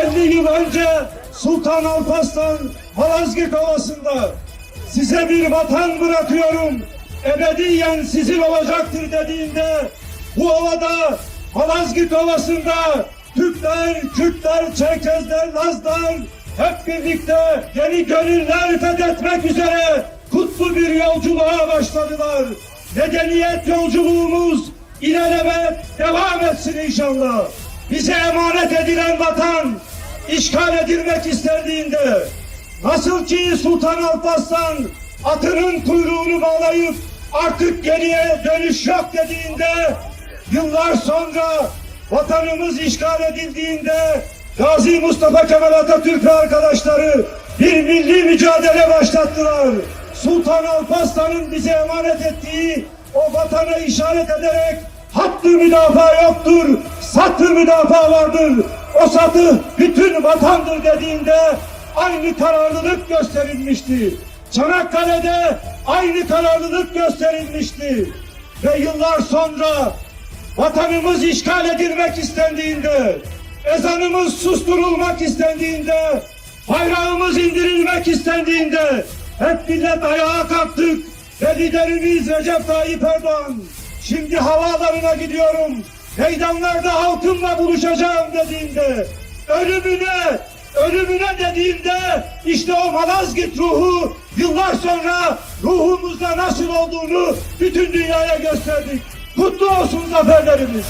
50 yıl önce Sultan Alparslan Malazgirt Ovası'nda size bir vatan bırakıyorum, ebediyen sizin olacaktır dediğinde bu ovada Malazgirt Ovası'nda Türkler, Kürtler, Çerkezler, Lazlar hep birlikte yeni gönüller fethetmek üzere kutlu bir yolculuğa başladılar. Medeniyet yolculuğumuz ilelebet devam etsin inşallah. Bize emanet edilen vatan işgal edilmek istendiğinde nasıl ki Sultan Alparslan atının kuyruğunu bağlayıp artık geriye dönüş yok dediğinde yıllar sonra vatanımız işgal edildiğinde Gazi Mustafa Kemal Atatürk ve arkadaşları bir milli mücadele başlattılar. Sultan Alparslan'ın bize emanet ettiği o vatana işaret ederek hattı müdafaa yoktur, satı müdafaa vardır. O satı bütün vatandır dediğinde aynı kararlılık gösterilmişti. Çanakkale'de aynı kararlılık gösterilmişti. Ve yıllar sonra vatanımız işgal edilmek istendiğinde, ezanımız susturulmak istendiğinde, bayrağımız indirilmek istendiğinde hep millet ayağa kalktık ve liderimiz Recep Tayyip Erdoğan şimdi havaalanına gidiyorum, meydanlarda halkımla buluşacağım dediğinde, ölümüne, ölümüne dediğinde işte o Malazgirt ruhu yıllar sonra ruhumuzda nasıl olduğunu bütün dünyaya gösterdik. Kutlu olsun zaferlerimiz.